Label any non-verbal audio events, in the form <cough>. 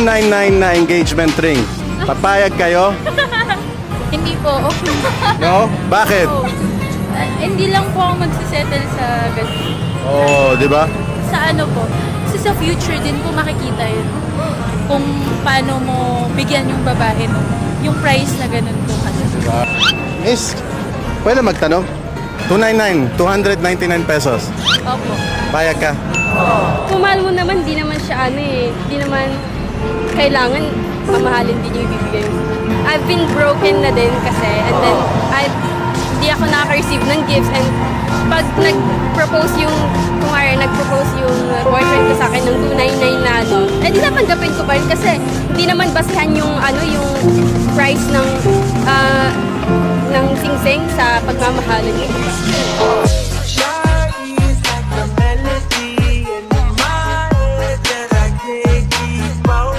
299 na engagement ring. Papayag kayo? <laughs> Hindi po. <laughs> No? Bakit? Ah, hindi lang po ako magsisettle sa ganun. Oo, di ba? Sa ano po. Kasi sa future din po makikita yun. Kung paano mo bigyan yung babae mo. Yung price na ganun po kasi. Miss, pwede magtanong? 299, 299 pesos. Opo. Payag ka? Kung mahal mo naman, di naman siya ano eh. Di naman kailangan mamahalin din yung ibibigay mo. I've been broken na din kasi and then I've di ako nakaka-receive ng gifts and pag nag-propose yung kung ay nag-propose yung boyfriend ko sa akin ng 299 na ano, eh di natanggapin ko pa rin kasi hindi naman basihan yung ano yung price ng ah, ng sing-sing sa pagmamahalan niyo.